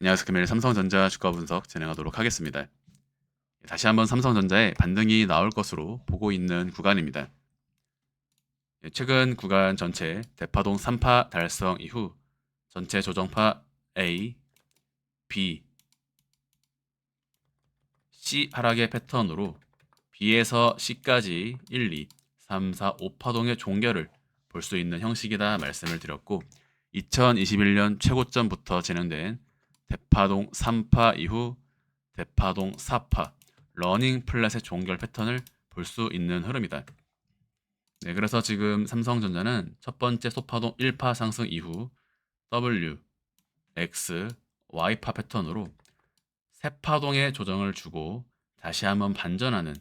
안녕하세요. 금일 삼성전자 주가 분석 진행하도록 하겠습니다. 다시 한번 삼성전자의 반등이 나올 것으로 보고 있는 구간입니다. 예, 최근 구간 전체 대파동 3파 달성 이후 전체 조정파 A, B, C 하락의 패턴으로 B에서 C까지 1, 2, 3, 4, 5파동의 종결을 볼 수 있는 형식이다 말씀을 드렸고 2021년 최고점부터 진행된 대파동 3파 이후 대파동 4파 러닝 플랫의 종결 패턴을 볼 수 있는 흐름이다. 네, 그래서 지금 삼성전자는 첫 번째 소파동 1파 상승 이후 W, X, Y파 패턴으로 세 파동의 조정을 주고 다시 한번 반전하는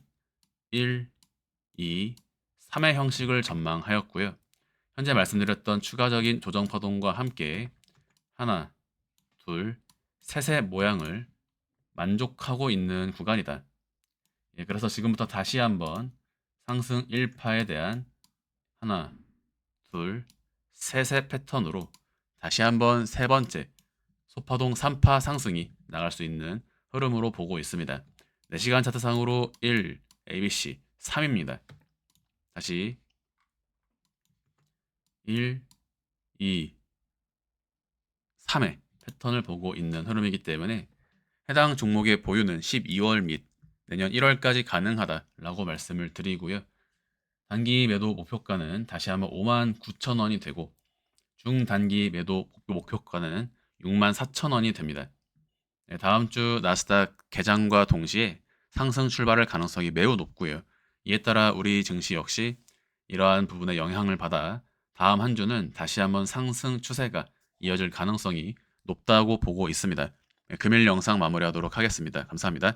1, 2, 3의 형식을 전망하였고요. 현재 말씀드렸던 추가적인 조정 파동과 함께 하나, 둘, 셋의 모양을 만족하고 있는 구간이다. 예, 그래서 지금부터 다시 한번 상승 1파에 대한 하나, 둘, 셋의 패턴으로 다시 한번 세 번째 소파동 3파 상승이 나갈 수 있는 흐름으로 보고 있습니다. 4시간 차트상으로 1, ABC 3입니다. 다시 1, 2, 3의 패턴을 보고 있는 흐름이기 때문에 해당 종목의 보유는 12월 및 내년 1월까지 가능하다라고 말씀을 드리고요. 단기 매도 목표가는 다시 한번 5만 9천 원이 되고 중단기 매도 목표가는 6만 4천 원이 됩니다. 네, 다음 주 나스닥 개장과 동시에 상승 출발할 가능성이 매우 높고요. 이에 따라 우리 증시 역시 이러한 부분에 영향을 받아 다음 한 주는 다시 한번 상승 추세가 이어질 가능성이 높다고 보고 있습니다. 네, 금일 영상 마무리하도록 하겠습니다. 감사합니다.